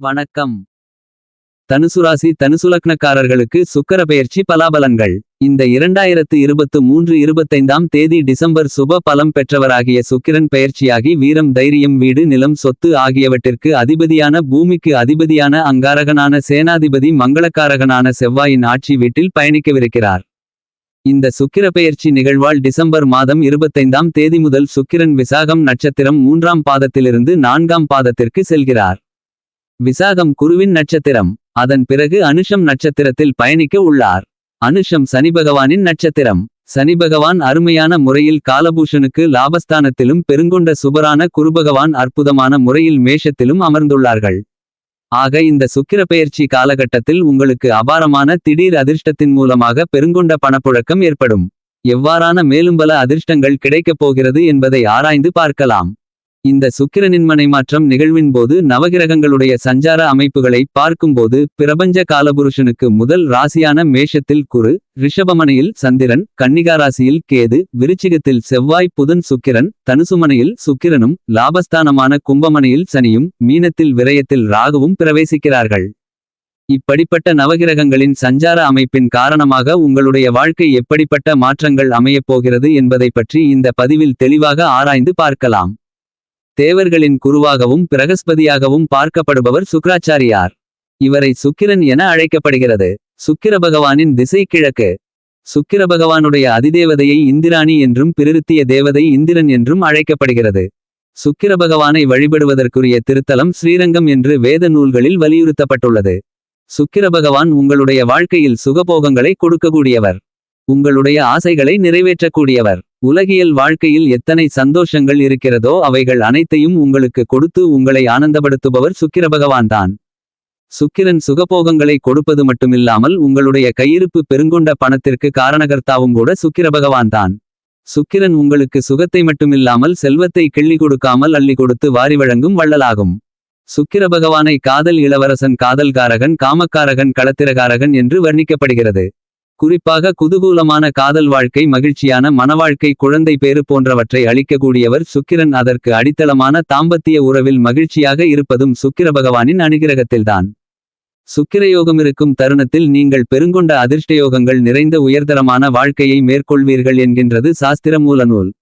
வணக்கம். தனுசுராசி தனுசுலக்னக்காரர்களுக்கு தனுசு பெயர்ச்சி பலாபலன்கள். இந்த இரண்டாயிரத்து இருபத்து மூன்று இருபத்தைந்தாம் தேதி டிசம்பர் சுப பலம் பெற்றவராகிய சுக்கிரன் பெயர்ச்சியாகி வீரம் தைரியம் வீடு நிலம் சொத்து ஆகியவற்றிற்கு அதிபதியான பூமிக்கு அதிபதியான அங்காரகனான சேனாதிபதி மங்களக்காரகனான செவ்வாயின் ஆட்சி வீட்டில் பயணிக்கவிருக்கிறார். இந்த சுக்கிர பெயர்ச்சி நிகழ்வால் டிசம்பர் மாதம் இருபத்தைந்தாம் தேதி முதல் சுக்கிரன் விசாகம் நட்சத்திரம் மூன்றாம் பாதத்திலிருந்து நான்காம் பாதத்திற்கு செல்கிறார். விசாகம் குருவின் நட்சத்திரம். அதன் பிறகு அனுஷம் நட்சத்திரத்தில் பயணிக்க உள்ளார். அனுஷம் சனி பகவானின் நட்சத்திரம். சனி பகவான் அருமையான முறையில் காலபூஷனுக்கு லாபஸ்தானத்திலும் பெருங்கொண்ட சுபரான குருபகவான் அற்புதமான முறையில் மேஷத்திலும் அமர்ந்துள்ளார்கள். ஆக இந்த சுக்கிர பெயர்ச்சி காலகட்டத்தில் உங்களுக்கு அபாரமான திடீர் அதிர்ஷ்டத்தின் மூலமாக பெருங்கொண்ட பணப்புழக்கம் ஏற்படும். எவ்வாறான மேலும் பல அதிர்ஷ்டங்கள் கிடைக்கப் போகிறது என்பதை ஆராய்ந்து பார்க்கலாம். இந்த சுக்கிரனின் மனைமாற்றம் நிகழ்வின் போது நவகிரகங்களுடைய சஞ்சார அமைப்புகளை பார்க்கும்போது பிரபஞ்ச காலபுருஷனுக்கு முதல் ராசியான மேஷத்தில் குரு ரிஷபமனையில் சந்திரன் கன்னிகா ராசியில் கேது விருச்சிகத்தில் செவ்வாய் புதன் சுக்கிரன் தனுசுமனையில் சுக்கிரனும் லாபஸ்தானமான கும்பமனையில் சனியும் மீனத்தில் விரயத்தில் ராகுவும் பிரவேசிக்கிறார்கள். இப்படிப்பட்ட நவகிரகங்களின் சஞ்சார அமைப்பின் காரணமாக உங்களுடைய வாழ்க்கை எப்படிப்பட்ட மாற்றங்கள் அமையப் போகிறது என்பதை பற்றி இந்த பதிவில் தெளிவாக ஆராய்ந்து பார்க்கலாம். தேவர்களின் குருவாகவும் பிரகஸ்பதியாகவும் பார்க்கப்படுபவர் சுக்ராச்சாரியார். இவரை சுக்கிரன் என அழைக்கப்படுகிறது. சுக்கிர பகவானின் திசை கிழக்கு. சுக்கிர பகவானுடைய அதிதேவதையை இந்திராணி என்றும் பிரிருத்திய தேவதை இந்திரன் என்றும் அழைக்கப்படுகிறது. சுக்கிர பகவானை வழிபடுவதற்குரிய திருத்தலம் ஸ்ரீரங்கம் என்று வேத நூல்களில் வலியுறுத்தப்பட்டுள்ளது. சுக்கிர பகவான் உங்களுடைய வாழ்க்கையில் சுகபோகங்களை கொடுக்கக்கூடியவர். உங்களுடைய ஆசைகளை நிறைவேற்றக்கூடியவர். உலகியல் வாழ்க்கையில் எத்தனை சந்தோஷங்கள் இருக்கிறதோ அவைகள் அனைத்தையும் உங்களுக்கு கொடுத்து உங்களை ஆனந்தப்படுத்துபவர் சுக்கிர பகவான்தான் சுக்கிரன் சுகபோகங்களை கொடுப்பது மட்டுமில்லாமல் உங்களுடைய கையிருப்பு பெருங்கொண்ட பணத்திற்கு காரணகர்த்தாவும் கூட சுக்கிர பகவான்தான் சுக்கிரன் உங்களுக்கு சுகத்தை மட்டுமில்லாமல் செல்வத்தை கிள்ளி கொடுக்காமல் அள்ளி கொடுத்து வாரி வழங்கும் வள்ளலாகும். சுக்கிர பகவானை காதல் இளவரசன் காதல்காரகன் காமக்காரகன் களத்திரகாரகன் என்று வர்ணிக்கப்படுகிறது. குறிப்பாக குதூகூலமான காதல் வாழ்க்கை மகிழ்ச்சியான மனவாழ்க்கை குழந்தை பேறு போன்றவற்றை அளிக்கக்கூடியவர் சுக்கிரன். அதற்கு அடித்தளமான தாம்பத்திய உறவில் மகிழ்ச்சியாக இருப்பதும் சுக்கிர பகவானின் அனுகிரகத்தில்தான். சுக்கிரயோகமிருக்கும் தருணத்தில் நீங்கள் பெருங்கொண்ட அதிர்ஷ்டயோகங்கள் நிறைந்த உயர்தரமான வாழ்க்கையை மேற்கொள்வீர்கள் என்கின்றது சாஸ்திர மூலநூல்.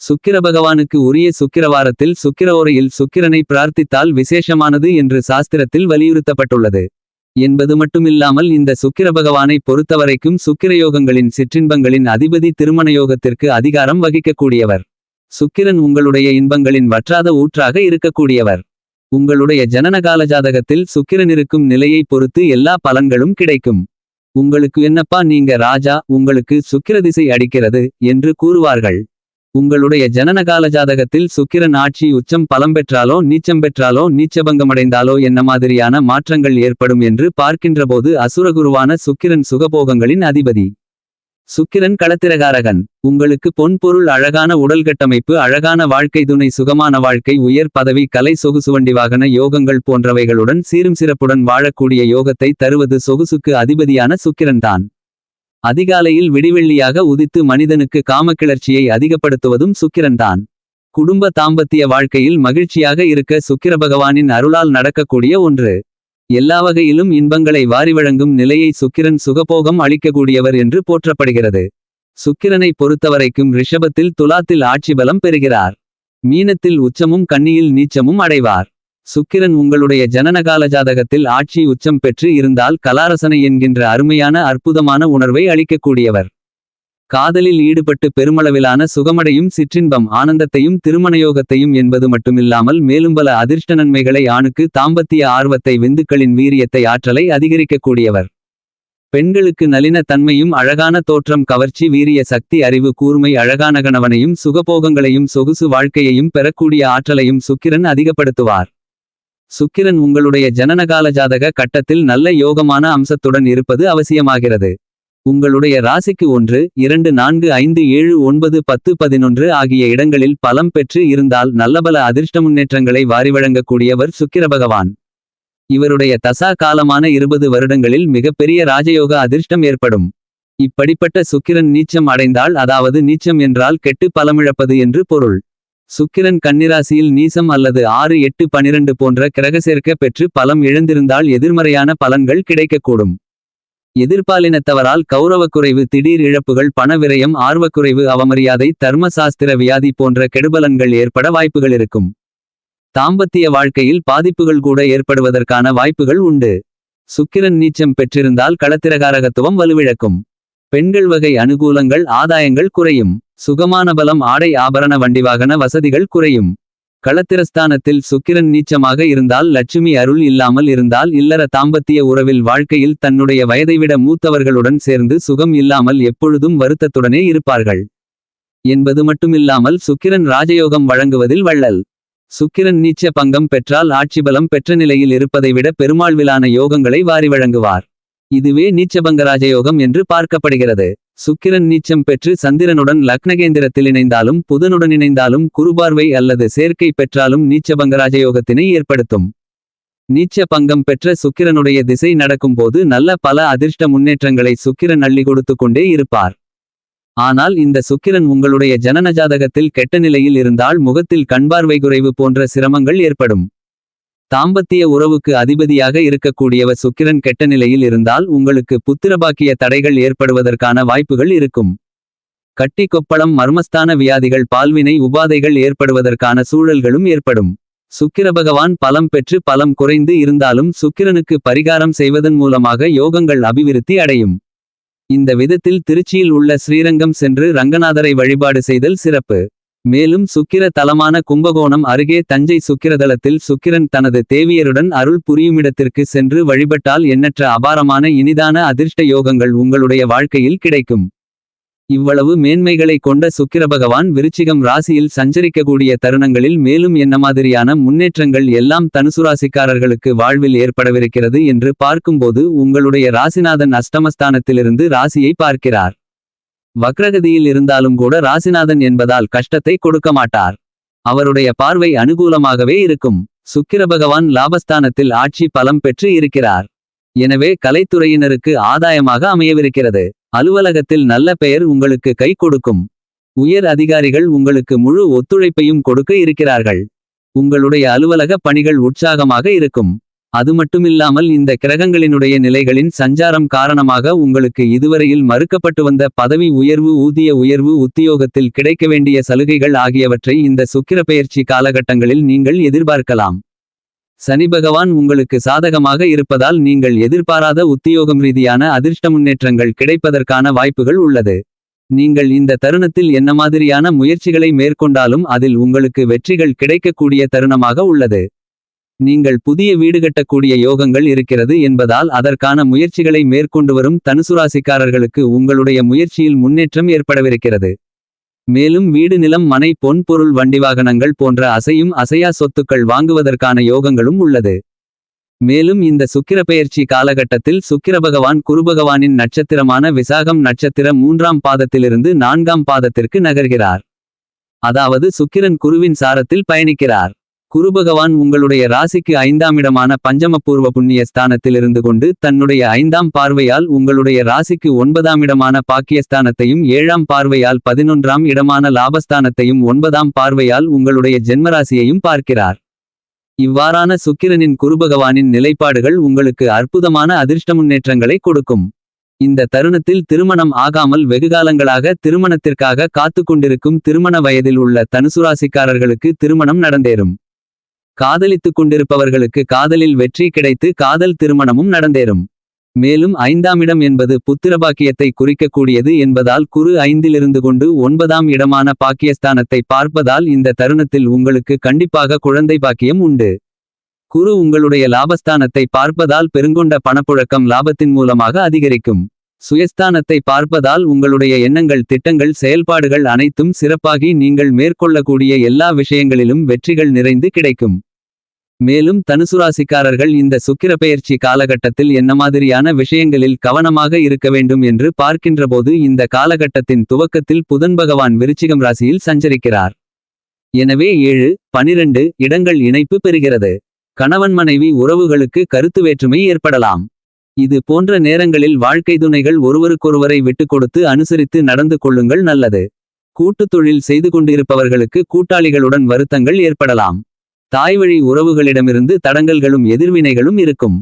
சுக்கிர பகவானுக்கு உரிய சுக்கிரவாரத்தில் சுக்கிர ஓரையில் சுக்கிரனை பிரார்த்தித்தால் விசேஷமானது என்று சாஸ்திரத்தில் வலியுறுத்தப்பட்டுள்ளது. என்பது மட்டுமில்லாமல் இந்த சுக்கிர பகவானை பொறுத்தவரைக்கும் சுக்கிரயோகங்களின் சிற்றின்பங்களின் அதிபதி திருமணயோகத்திற்கு அதிகாரம் வகிக்கக்கூடியவர். சுக்கிரன் உங்களுடைய இன்பங்களின் வற்றாத ஊற்றாக இருக்கக்கூடியவர். உங்களுடைய ஜனனகால ஜாதகத்தில் சுக்கிரன் இருக்கும் நிலையை பொறுத்து எல்லா பலன்களும் கிடைக்கும். உங்களுக்கு என்னப்பா நீங்க ராஜா உங்களுக்கு சுக்கிர திசை அடிக்கிறது என்று கூறுவார்கள். உங்களுடைய ஜனனகால ஜாதகத்தில் சுக்கிரன் ஆட்சி உச்சம் பலம் பெற்றாலோ நீச்சம் பெற்றாலோ நீச்சபங்கமடைந்தாலோ என்ன மாதிரியான மாற்றங்கள் ஏற்படும் என்று பார்க்கின்றபோது அசுரகுருவான சுக்கிரன் சுகபோகங்களின் அதிபதி. சுக்கிரன் களத்திரகாரகன். உங்களுக்கு பொன் பொருள் அழகான உடல் கட்டமைப்பு அழகான வாழ்க்கை துணை சுகமான வாழ்க்கை உயர் பதவி கலை சொகுசுவண்டி வாகன யோகங்கள் போன்றவைகளுடன் சீரும் சிறப்புடன் வாழக்கூடிய யோகத்தை தருவது சொகுசுக்கு அதிபதியான சுக்கிரன்தான் அதிகாலையில் விடிவெள்ளியாக உதித்து மனிதனுக்கு காமக்கிளர்ச்சியை அதிகப்படுத்துவதும் சுக்கிரன்தான். குடும்ப தாம்பத்திய வாழ்க்கையில் மகிழ்ச்சியாக இருக்க சுக்கிர பகவானின் அருளால் நடக்கக்கூடிய ஒன்று. எல்லா வகையிலும் இன்பங்களை வாரி வழங்கும் நிலையை சுக்கிரன் சுகபோகம் அளிக்கக்கூடியவர் என்று போற்றப்படுகிறது. சுக்கிரனை பொறுத்தவரைக்கும் ரிஷபத்தில் துலாத்தில் ஆட்சி பலம் பெறுகிறார். மீனத்தில் உச்சமும் கன்னியில் நீச்சமும் அடைவார். சுக்கிரன் உங்களுடைய ஜனனகால ஜாதகத்தில் ஆட்சி உச்சம் பெற்று இருந்தால் கலாரசனை என்கின்ற அருமையான அற்புதமான உணர்வை அளிக்கக்கூடியவர். காதலில் ஈடுபட்டு பெருமளவிலான சுகமடையும் சிற்றின்பம் ஆனந்தத்தையும் திருமணயோகத்தையும் என்பது மட்டுமில்லாமல் மேலும் பல அதிர்ஷ்ட நன்மைகளை ஆணுக்கு தாம்பத்திய ஆர்வத்தை விந்துக்களின் வீரியத்தை ஆற்றலை அதிகரிக்கக்கூடியவர். பெண்களுக்கு நளின தன்மையும் அழகான தோற்றம் கவர்ச்சி வீரிய சக்தி அறிவு கூர்மை அழகான கணவனையும் சுகபோகங்களையும் சொகுசு வாழ்க்கையையும் பெறக்கூடிய ஆற்றலையும் சுக்கிரன் அதிகப்படுத்துவார். சுக்கிரன் உங்களுடைய ஜனனகால ஜாதக கட்டத்தில் நல்ல யோகமான அம்சத்துடன் இருப்பது அவசியமாகிறது. உங்களுடைய ராசிக்கு ஒன்று இரண்டு நான்கு ஐந்து ஏழு ஒன்பது பத்து பதினொன்று ஆகிய இடங்களில் பலம் பெற்று இருந்தால் நல்லபல அதிர்ஷ்ட முன்னேற்றங்களை வாரி வழங்கக்கூடியவர் சுக்கிர பகவான். இவருடைய தசா காலமான இருபது வருடங்களில் மிகப்பெரிய ராஜயோக அதிர்ஷ்டம் ஏற்படும். இப்படிப்பட்ட சுக்கிரன் நீச்சம் அடைந்தால் அதாவது நீச்சம் என்றால் கெட்டு பலமிழப்பது என்று பொருள். சுக்கிரன் கன்னிராசியில் நீசம் அல்லது ஆறு எட்டு பனிரெண்டு போன்ற கிரகசேர்க்க பெற்று பலம் இழந்திருந்தால் எதிர்மறையான பலன்கள் கிடைக்கக்கூடும். எதிர்பாலினத்தவரால் கௌரவக்குறைவு திடீர் இழப்புகள் பண விரயம் ஆர்வக்குறைவு அவமரியாதை தர்மசாஸ்திர வியாதி போன்ற கெடுபலன்கள் ஏற்பட வாய்ப்புகள் இருக்கும். தாம்பத்திய வாழ்க்கையில் பாதிப்புகள் கூட ஏற்படுவதற்கான வாய்ப்புகள் உண்டு. சுக்கிரன் நீச்சம் பெற்றிருந்தால் களத்திரகாரகத்துவம் வலுவிழக்கும். பெண்கள் வகை அனுகூலங்கள் ஆதாயங்கள் குறையும். சுகமான பலம் ஆடை ஆபரண வண்டி வாகன வசதிகள் குறையும். களத்திரஸ்தானத்தில் சுக்கிரன் நீச்சமாக இருந்தால் லட்சுமி அருள் இல்லாமல் இருந்தால் இல்லற தாம்பத்திய உறவில் வாழ்க்கையில் தன்னுடைய வயதைவிட மூத்தவர்களுடன் சேர்ந்து சுகம் இல்லாமல் எப்பொழுதும் வருத்தத்துடனே இருப்பார்கள். என்பது மட்டுமில்லாமல் சுக்கிரன் ராஜயோகம் வழங்குவதில் வள்ளல். சுக்கிரன் நீச்ச பங்கம் பெற்றால் ஆட்சிபலம் பெற்ற நிலையில் இருப்பதை விட பெருமாள்விலான யோகங்களை வாரி வழங்குவார். இதுவே நீச்சபங்க ராஜயோகம் என்று பார்க்கப்படுகிறது. சுக்கிரன் நீச்சம் பெற்று சந்திரனுடன் லக்னகேந்திரத்தில் இணைந்தாலும் புதனுடன் இணைந்தாலும் குருபார்வை அல்லது சேர்க்கை பெற்றாலும் நீச்சபங்க ராஜயோகத்தினை ஏற்படுத்தும். நீச்ச பங்கம் பெற்ற சுக்கிரனுடைய திசை நடக்கும்போது நல்ல பல அதிர்ஷ்ட முன்னேற்றங்களை சுக்கிரன் அள்ளி கொடுத்து கொண்டே இருப்பார். ஆனால் இந்த சுக்கிரன் உங்களுடைய ஜனன ஜாதகத்தில் கெட்ட நிலையில் இருந்தால் முகத்தில் கண்பார்வை குறைவு போன்ற சிரமங்கள் ஏற்படும். தாம்பத்திய உறவுக்கு அதிபதியாக இருக்கக்கூடியவர் சுக்கிரன் கெட்ட நிலையில் இருந்தால் உங்களுக்கு புத்திரபாக்கிய தடைகள் ஏற்படுவதற்கான வாய்ப்புகள் இருக்கும். கட்டி கொப்பளம் மர்மஸ்தான வியாதிகள் பால்வினை உபாதைகள் ஏற்படுவதற்கான சூழல்களும் ஏற்படும். சுக்கிர பகவான் பலம் பெற்று பலம் குறைந்து இருந்தாலும் சுக்கிரனுக்கு பரிகாரம் செய்வதன் மூலமாக யோகங்கள் அபிவிருத்தி அடையும். இந்த விதத்தில் திருச்சியில் உள்ள ஸ்ரீரங்கம் சென்று ரங்கநாதரை வழிபாடு செய்தல் சிறப்பு. மேலும் சுக்கிர தலமான கும்பகோணம் அருகே தஞ்சை சுக்கிரதலத்தில் சுக்கிரன் தனது தேவியருடன் அருள் புரியுமிடத்திற்கு சென்று வழிபட்டால் எண்ணற்ற அபாரமான இனிதான அதிர்ஷ்ட யோகங்கள் உங்களுடைய வாழ்க்கையில் கிடைக்கும். இவ்வளவு மேன்மைகளை கொண்ட சுக்கிர பகவான் விருச்சிகம் ராசியில் சஞ்சரிக்கக்கூடிய தருணங்களில் மேலும் என்ன மாதிரியான முன்னேற்றங்கள் எல்லாம் தனுசுராசிக்காரர்களுக்கு வாழ்வில் ஏற்படவிருக்கிறது என்று பார்க்கும்போது உங்களுடைய ராசிநாதன் அஷ்டமஸ்தானத்திலிருந்து ராசியை பார்க்கிறார். வக்ரகதியில் இருந்தாலும் கூட ராசிநாதன் என்பதால் கஷ்டத்தை கொடுக்க மாட்டார். அவருடைய பார்வை அனுகூலமாகவே இருக்கும். சுக்கிர பகவான் லாபஸ்தானத்தில் ஆட்சி பலம் பெற்று இருக்கிறார். எனவே கலைத்துறையினருக்கு ஆதாயமாக அமையவிருக்கிறது. அலுவலகத்தில் நல்ல பெயர் உங்களுக்கு கை கொடுக்கும். உயர் அதிகாரிகள் உங்களுக்கு முழு ஒத்துழைப்பையும் கொடுக்க இருக்கிறார்கள். உங்களுடைய அலுவலக பணிகள் உற்சாகமாக இருக்கும். அது மட்டுமில்லாமல் இந்த கிரகங்களினுடைய நிலைகளின் சஞ்சாரம் காரணமாக உங்களுக்கு இதுவரையில் மறுக்கப்பட்டு வந்த பதவி உயர்வு ஊதிய உயர்வு உத்தியோகத்தில் கிடைக்க வேண்டிய சலுகைகள் ஆகியவற்றை இந்த சுக்கிர பெயர்ச்சி காலகட்டங்களில் நீங்கள் எதிர்பார்க்கலாம். சனி பகவான் உங்களுக்கு சாதகமாக இருப்பதால் நீங்கள் எதிர்பாராத உத்தியோகம் ரீதியான அதிர்ஷ்ட முன்னேற்றங்கள் கிடைப்பதற்கான வாய்ப்புகள் உள்ளது. நீங்கள் இந்த தருணத்தில் என்ன மாதிரியான முயற்சிகளை மேற்கொண்டாலும் அதில் உங்களுக்கு வெற்றிகள் கிடைக்கக்கூடிய தருணமாக உள்ளது. நீங்கள் புதிய வீடு கட்டக்கூடிய யோகங்கள் இருக்கிறது என்பதால் அதற்கான முயற்சிகளை மேற்கொண்டு வரும் தனுசுராசிக்காரர்களுக்கு உங்களுடைய முயற்சியில் முன்னேற்றம் ஏற்படவிருக்கிறது. மேலும் வீடு நிலம் மனை பொன் பொருள் வண்டி வாகனங்கள் போன்ற அசையும் அசையா சொத்துக்கள் வாங்குவதற்கான யோகங்களும் உள்ளது. மேலும் இந்த சுக்கிர பெயர்ச்சி காலகட்டத்தில் சுக்கிர பகவான் குருபகவானின் நட்சத்திரமான விசாகம் நட்சத்திர மூன்றாம் பாதத்திலிருந்து நான்காம் பாதத்திற்கு நகர்கிறார். அதாவது சுக்கிரன் குருவின் சாரத்தில் பயணிக்கிறார். குருபகவான் உங்களுடைய ராசிக்கு ஐந்தாம் இடமான பஞ்சமபூர்வ புண்ணிய ஸ்தானத்தில் இருந்து கொண்டு தன்னுடைய ஐந்தாம் பார்வையால் உங்களுடைய ராசிக்கு ஒன்பதாம் இடமான பாக்கியஸ்தானத்தையும் ஏழாம் பார்வையால் பதினொன்றாம் இடமான லாபஸ்தானத்தையும் ஒன்பதாம் பார்வையால் உங்களுடைய ஜென்மராசியையும் பார்க்கிறார். இவ்வாறான சுக்கிரனின் குருபகவானின் நிலைப்பாடுகள் உங்களுக்கு அற்புதமான அதிர்ஷ்ட முன்னேற்றங்களை கொடுக்கும். இந்த தருணத்தில் திருமணம் ஆகாமல் வெகுகாலங்களாக திருமணத்திற்காக காத்து கொண்டிருக்கும் திருமண வயதில் உள்ள தனுசுராசிக்காரர்களுக்கு திருமணம் நடந்தேறும். காதலித்துக் கொண்டிருப்பவர்களுக்கு காதலில் வெற்றி கிடைத்து காதல் திருமணமும் நடந்தேறும். மேலும் ஐந்தாம் இடம் என்பது புத்திரபாக்கியத்தை குறிக்கக்கூடியது என்பதால் குரு ஐந்திலிருந்து கொண்டு ஒன்பதாம் இடமான பாக்கியஸ்தானத்தை பார்ப்பதால் இந்த தருணத்தில் உங்களுக்கு கண்டிப்பாக குழந்தை பாக்கியம் உண்டு. குரு உங்களுடைய லாபஸ்தானத்தை பார்ப்பதால் பெருங்கொண்ட பணப்புழக்கம் லாபத்தின் மூலமாக அதிகரிக்கும். சுயஸ்தானத்தை பார்ப்பதால் உங்களுடைய எண்ணங்கள் திட்டங்கள் செயல்பாடுகள் அனைத்தும் சிறப்பாகி நீங்கள் மேற்கொள்ளக்கூடிய எல்லா விஷயங்களிலும் வெற்றிகள் நிறைந்து கிடைக்கும். மேலும் தனுசுராசிக்காரர்கள் இந்த சுக்கிரப்பெயர்ச்சி காலகட்டத்தில் என்ன மாதிரியான விஷயங்களில் கவனமாக இருக்க வேண்டும் என்று பார்க்கின்றபோது இந்த காலகட்டத்தின் துவக்கத்தில் புதன் பகவான் விருச்சிகம் ராசியில் சஞ்சரிக்கிறார். எனவே ஏழு பனிரெண்டு இடங்கள் இணைப்பு பெறுகிறது. கணவன் மனைவி உறவுகளுக்கு கருத்து வேற்றுமை ஏற்படலாம். இது போன்ற நேரங்களில் வாழ்க்கை துணைகள் ஒருவருக்கொருவரை விட்டு கொடுத்து அனுசரித்து நடந்து கொள்ளுங்கள் நல்லது. கூட்டுத் தொழில் செய்து கொண்டிருப்பவர்களுக்கு கூட்டாளிகளுடன் வருத்தங்கள் ஏற்படலாம். தாய்வழி உறவுகளிடமிருந்து தடங்கல்களும் எதிர்வினைகளும் இருக்கும்.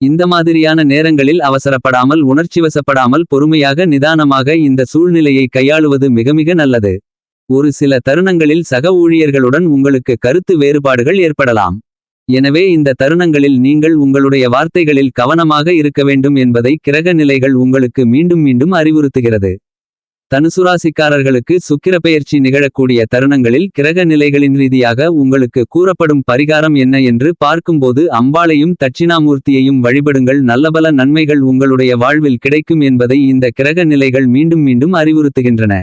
இந்த மாதிரியான நேரங்களில் அவசரப்படாமல் உணர்ச்சிவசப்படாமல் பொறுமையாக நிதானமாக இந்த சூழ்நிலையை கையாளுவது மிக மிக நல்லது. ஒரு சில தருணங்களில் சக ஊழியர்களுடன் உங்களுக்கு கருத்து வேறுபாடுகள் ஏற்படலாம். எனவே இந்த தருணங்களில் நீங்கள் உங்களுடைய வார்த்தைகளில் கவனமாக இருக்க வேண்டும் என்பதை கிரக நிலைகள் உங்களுக்கு மீண்டும் மீண்டும் அறிவுறுத்துகிறது. தனுசுராசிக்காரர்களுக்கு சுக்கிரப்பெயர்ச்சி நிகழக்கூடிய தருணங்களில் கிரக நிலைகளின் ரீதியாக உங்களுக்கு கூறப்படும் பரிகாரம் என்ன என்று பார்க்கும்போது அம்பாளையும் தட்சிணாமூர்த்தியையும் வழிபடுங்கள். நல்லபல நன்மைகள் உங்களுடைய வாழ்வில் கிடைக்கும் என்பதை இந்த கிரக நிலைகள் மீண்டும் மீண்டும் அறிவுறுத்துகின்றன.